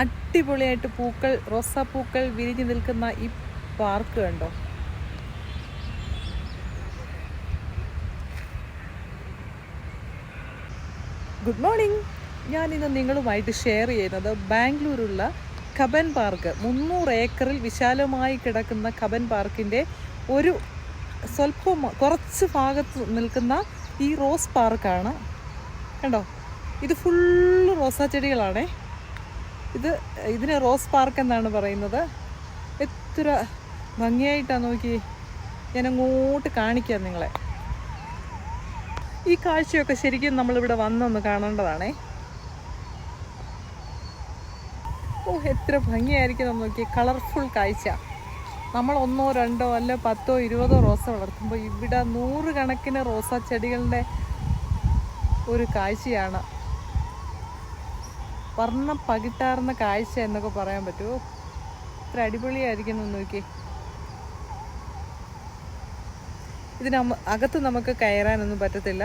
അടിപൊളിയായിട്ട് പൂക്കൾ റോസാപ്പൂക്കൾ വിരിഞ്ഞു നിൽക്കുന്ന ഈ പാർക്ക് കണ്ടോ? ഗുഡ് മോർണിംഗ് ഞാൻ ഇന്ന് നിങ്ങളുമായിട്ട് ഷെയർ ചെയ്യുന്നത് ബാംഗ്ലൂരുള്ള കബൻ പാർക്ക്. മുന്നൂറ് ഏക്കറിൽ വിശാലമായി കിടക്കുന്ന കബൻ പാർക്കിന്റെ ഒരു സ്വല്പം കുറച്ച് ഭാഗത്ത് നിൽക്കുന്ന ഈ റോസ് പാർക്കാണ്. കണ്ടോ? ഇത് ഫുള്ള് റോസാ ചെടികളാണേ. ഇത് ഇതിന് റോസ് പാർക്ക് എന്നാണ് പറയുന്നത്. എത്ര ഭംഗിയായിട്ടാണ് നോക്കി. ഞാൻ അങ്ങോട്ട് കാണിക്കാം നിങ്ങളെ. ഈ കാഴ്ചയൊക്കെ ശരിക്കും നമ്മളിവിടെ വന്നൊന്ന് കാണേണ്ടതാണേ. ഓ എത്ര ഭംഗിയായിരിക്കും നോക്കി. കളർഫുൾ കാഴ്ച. നമ്മൾ ഒന്നോ രണ്ടോ അല്ല പത്തോ ഇരുപതോ റോസ വളർത്തുമ്പോൾ ഇവിടെ നൂറുകണക്കിന് റോസാ ചെടികളുടെ ഒരു കാഴ്ചയാണ്. വർണം പകിട്ടാർന്ന കാഴ്ച എന്നൊക്കെ പറയാൻ പറ്റുമോ ഇത്ര അടിപൊളിയായിരിക്കുന്നു നോക്കി. ഇതിന് അകത്ത് നമുക്ക് കയറാനൊന്നും പറ്റത്തില്ല.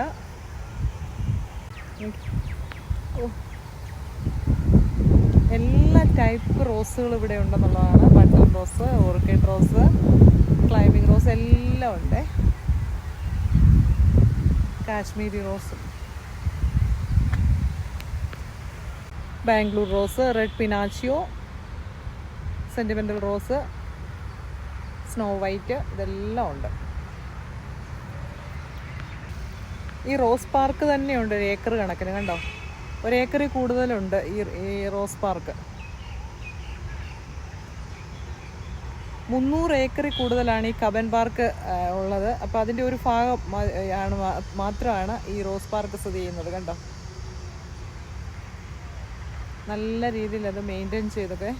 എല്ലാ ടൈപ്പ് റോസുകളും ഇവിടെ ഉണ്ടെന്നുള്ളതാണ്. Button rose orchid rose climbing rose എല്ലാം ഉണ്ട്. Kashmiri rose. Bangalore rose red Pinocchio sentimental rose snow white ഇതെല്ലാം ഉണ്ട്. ഈ റോസ് പാർക്ക് തന്നെയുണ്ട് ഒരു ഏക്കർ കണക്കിന് കണ്ടോ? ഒരു ഏക്കറിൽ കൂടുതലുണ്ട് ഈ ഈ റോസ് പാർക്ക്. മുന്നൂറ് ഏക്കറിൽ കൂടുതലാണ് ഈ കബൻ പാർക്ക് ഉള്ളത്. അപ്പോൾ അതിന്റെ ഒരു ഭാഗം ആണ് മാത്രമാണ് ഈ റോസ് പാർക്ക് സ്ഥിതി ചെയ്യുന്നത് കണ്ടോ? നല്ല രീതിയിൽ അത് മെയിന്റെയിൻ ചെയ്തൊക്കെ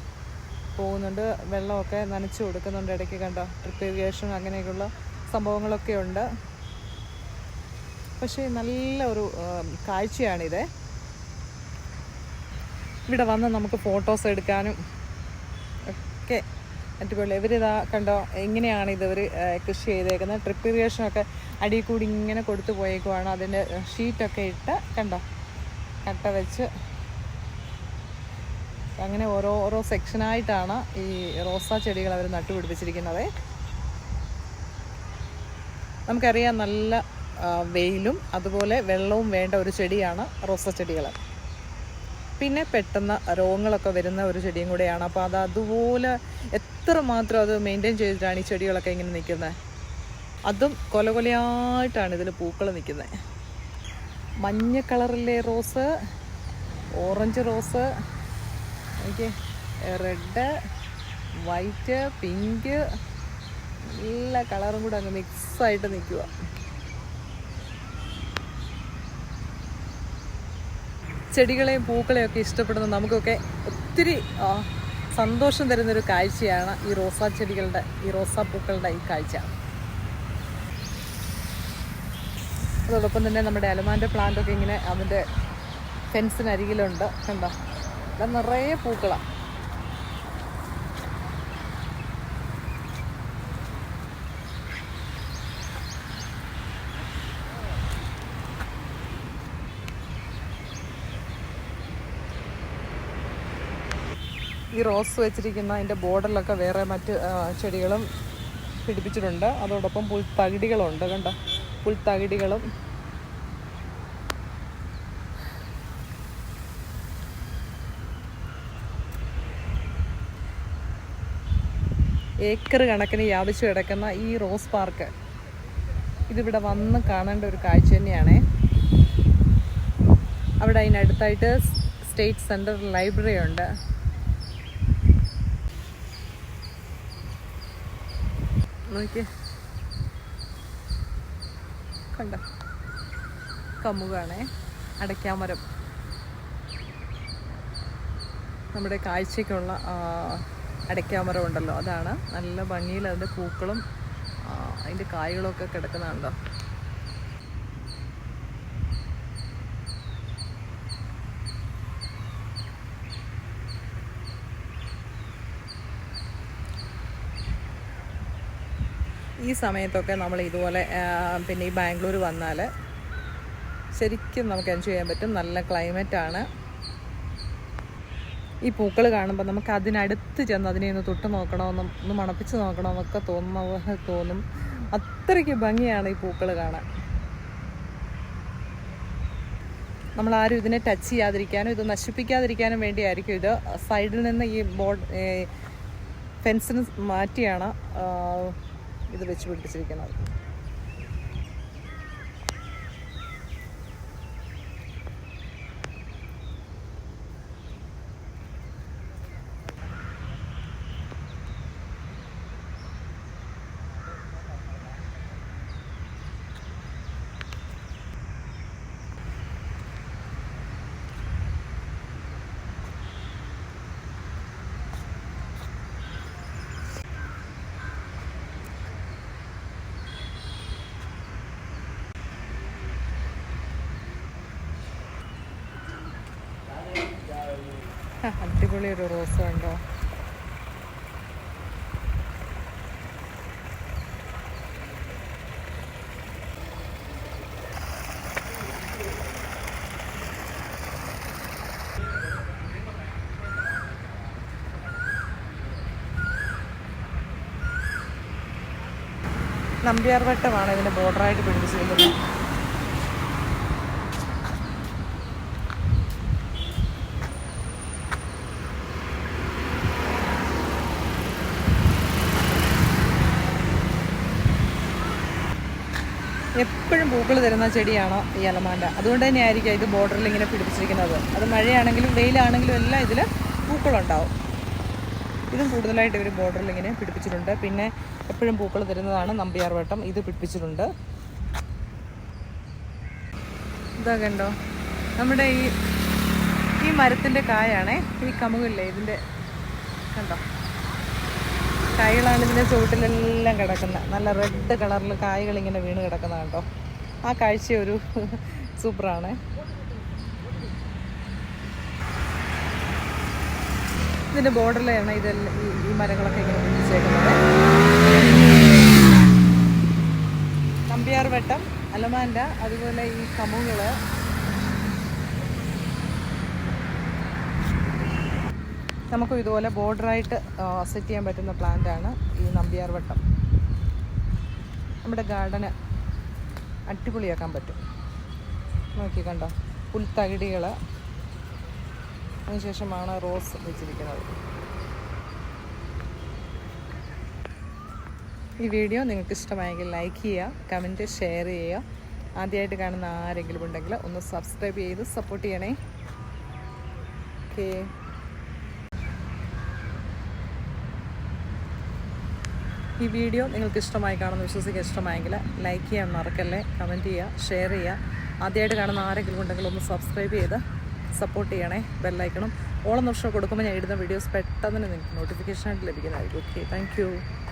പോകുന്നുണ്ട്. വെള്ളമൊക്കെ നനച്ചു കൊടുക്കുന്നുണ്ട് ഇടയ്ക്ക് കണ്ടോ? ട്രിപ്പ് ഇറിഗേഷൻ അങ്ങനെയൊക്കെയുള്ള സംഭവങ്ങളൊക്കെ ഉണ്ട്. പക്ഷേ നല്ല ഒരു കാഴ്ചയാണിത്. ഇവിടെ വന്ന് നമുക്ക് ഫോട്ടോസ് എടുക്കാനും ഒക്കെ അടിപൊളി. ഇവരിതാ കണ്ടോ എങ്ങനെയാണ് ഇതവർ കൃഷി ചെയ്തേക്കുന്നത്? ട്രിപ്പ് ഇറിഗേഷനൊക്കെ അടിയിൽ കൂടി ഇങ്ങനെ കൊടുത്തു പോയേക്കുവാണ്. അതിന്റെ ഷീറ്റൊക്കെ ഇട്ട് കണ്ടോ? കട്ട വെച്ച് അങ്ങനെ ഓരോ ഓരോ സെക്ഷനായിട്ടാണ് ഈ റോസാ ചെടികൾ അവർ നട്ടുപിടിപ്പിച്ചിരിക്കുന്നത്. നമുക്കറിയാം നല്ല വെയിലും അതുപോലെ വെള്ളവും വേണ്ട ഒരു ചെടിയാണ് റോസ ചെടികൾ പിന്നെ പെട്ടെന്ന് രോഗങ്ങളൊക്കെ വരുന്ന ഒരു ചെടിയും കൂടെയാണ്. അപ്പോൾ അത് അതുപോലെ എത്ര മാത്രം അത് മെയിന്റെയിൻ ചെയ്തിട്ടാണ് ഈ ചെടികളൊക്കെ ഇങ്ങനെ നിൽക്കുന്നത് അതും കൊല കൊലയായിട്ടാണ് ഇതിൽ പൂക്കൾ നിൽക്കുന്നത് മഞ്ഞ കളറിലെ റോസ് ഓറഞ്ച് റോസ് എനിക്ക് റെഡ് വൈറ്റ് പിങ്ക് എല്ലാ കളറും കൂടെ അങ്ങ് മിക്സായിട്ട് നിൽക്കുക ചെടികളെയും പൂക്കളെയും ഒക്കെ ഇഷ്ടപ്പെടുന്ന നമുക്കൊക്കെ ഒത്തിരി സന്തോഷം തരുന്നൊരു കാഴ്ചയാണ് ഈ റോസാ ചെടികളുടെ ഈ റോസാ പൂക്കളുടെ ഈ കാഴ്ച. അതോടൊപ്പം തന്നെ നമ്മുടെ അലമാന്റെ പ്ലാന്റൊക്കെ ഇങ്ങനെ അതിന്റെ ഫെൻസിനരികിലുണ്ട് കണ്ടോ? ഇവിടെ നിറയെ പൂക്കളാണ് ഈ റോസ് വെച്ചിരിക്കുന്ന അതിന്റെ ബോർഡറിലൊക്കെ വേറെ മറ്റ് ചെടികളും പിടിപ്പിച്ചിട്ടുണ്ട്. അതോടൊപ്പം പുൽത്തകിടികളുണ്ട് കണ്ട? പുൽത്തകിടികളും. ഏക്കർ കണക്കിന് വ്യാപിച്ചു കിടക്കുന്ന ഈ റോസ് പാർക്ക്. ഇതിവിടെ വന്ന് കാണേണ്ട ഒരു കാഴ്ച തന്നെയാണേ. അവിടെ അതിനടുത്തായിട്ട് സ്റ്റേറ്റ് സെൻട്രൽ ലൈബ്രറി ഉണ്ട്. കണ്ട? കമുകാണേ അടയ്ക്കാമരം. നമ്മുടെ കാഴ്ചയ്ക്കുള്ള അടയ്ക്കാമരം ഉണ്ടല്ലോ. അതാണ് നല്ല ഭംഗിയിൽ അതിന്റെ പൂക്കളും അതിന്റെ കായ്കളൊക്കെ കിടക്കുന്നുണ്ടോ? ഈ സമയത്തൊക്കെ നമ്മൾ ഇതുപോലെ പിന്നെ ഈ ബാംഗ്ലൂർ വന്നാൽ ശരിക്കും നമുക്ക് എൻജോയ് ചെയ്യാൻ പറ്റും. നല്ല ക്ലൈമറ്റാണ് ഈ പൂക്കൾ കാണുമ്പോൾ നമുക്ക് അതിനടുത്ത് ചെന്ന് അതിനെ ഒന്ന് തൊട്ട് നോക്കണമെന്നും ഒന്ന് മണപ്പിച്ച് നോക്കണമെന്നൊക്കെ തോന്നുന്ന പോലെ തോന്നും. അത്രയ്ക്ക് ഭംഗിയാണ് ഈ പൂക്കൾ കാണാൻ. നമ്മളാരും ഇതിനെ ടച്ച് ചെയ്യാതിരിക്കാനും ഇത് നശിപ്പിക്കാതിരിക്കാനും വേണ്ടിയായിരിക്കും ഇത്. സൈഡിൽ നിന്ന് ഈ ബോർഡ് ഫെൻസിന് മാറ്റിയാണ് ഇത് വെച്ച് പിടിപ്പിച്ചിരിക്കുന്നത്. അടിപൊളി ഒരു റോസ് കണ്ടോ? നമ്പ്യാർവട്ടമാണ് ഇതിന് ബോർഡറായിട്ട് പിടിപ്പിച്ചിരിക്കുന്നത്. എപ്പോഴും പൂക്കൾ തരുന്ന ചെടിയാണോ ഈ അലമാണ്ട അതുകൊണ്ട് തന്നെയായിരിക്കും ഇത് ബോർഡറിൽ ഇങ്ങനെ പിടിപ്പിച്ചിരിക്കുന്നത്. അത് മഴയാണെങ്കിലും വെയിലാണെങ്കിലും എല്ലാം ഇതിൽ പൂക്കളുണ്ടാവും. ഇതും കൂടുതലായിട്ട് ഇവർ ബോർഡറിൽ ഇങ്ങനെ പിടിപ്പിച്ചിട്ടുണ്ട്. പിന്നെ എപ്പോഴും പൂക്കൾ തരുന്നതാണ് നമ്പിയാർ വട്ടം. ഇത് പിടിപ്പിച്ചിട്ടുണ്ട്. ഇതാ കണ്ടോ? നമ്മുടെ ഈ ഈ മരത്തിന്റെ കായാണേ. ഈ കമുകില്ലേ ഇതിന്റെ കണ്ടോ? കായകളാണ് ഇതിന്റെ ചുവട്ടിലെല്ലാം കിടക്കുന്നത്. നല്ല റെഡ് കളറിൽ കായകൾ ഇങ്ങനെ വീണ് കിടക്കുന്ന കണ്ടോ? ആ കാഴ്ച ഒരു സൂപ്പറാണ്. ഇതിന്റെ ബോർഡറിലാണ് ഇതെല്ലാം ഈ- മരങ്ങളൊക്കെ ഇങ്ങനെ പിടിച്ചേക്കുന്നത് നമ്പ്യാർ വട്ടം അതുപോലെ ഈ കമുകൾ നമുക്കും ഇതുപോലെ ബോർഡറായിട്ട് സെറ്റ് ചെയ്യാൻ പറ്റുന്ന പ്ലാന്റ് ആണ് ഈ നമ്പ്യാർ വട്ടം നമ്മുടെ ഗാർഡന്. അടിപൊളിയാക്കാൻ പറ്റും. നോക്കി കണ്ടോ? പുൽത്തകിടികൾ അതിനുശേഷമാണ് റോസ് വെച്ചിരിക്കുന്നത്. ഈ വീഡിയോ നിങ്ങൾക്ക് ഇഷ്ടമായെങ്കിൽ ലൈക്ക് ചെയ്യുക കമന്റ് ഷെയർ ചെയ്യുക. ആദ്യമായിട്ട് കാണുന്ന ആരെങ്കിലും ഉണ്ടെങ്കിൽ ഒന്ന് സബ്സ്ക്രൈബ് ചെയ്ത് സപ്പോർട്ട് ചെയ്യണേ. ഓക്കേ. ഈ വീഡിയോ നിങ്ങൾക്ക് ഇഷ്ടമായി കാണുന്ന വിശ്വസിക്കുക ഇഷ്ടമായെങ്കിൽ ലൈക്ക് ചെയ്യാൻ മറക്കല്ലേ കമന്റ് ചെയ്യുക ഷെയർ ചെയ്യുക. ആദ്യമായിട്ട് കാണുന്ന ആരെങ്കിലും ഉണ്ടെങ്കിൽ ഒന്ന് സബ്സ്ക്രൈബ് ചെയ്ത് സപ്പോർട്ട് ചെയ്യണേ ബെല്ലൈക്കണം ഓളം നിമിഷം കൊടുക്കുമ്പോൾ ഞാൻ ഇടുന്ന വീഡിയോസ് പെട്ടെന്ന് നിങ്ങൾക്ക് നോട്ടിഫിക്കേഷനായിട്ട് ലഭിക്കുന്നതായിരിക്കും. Okay thank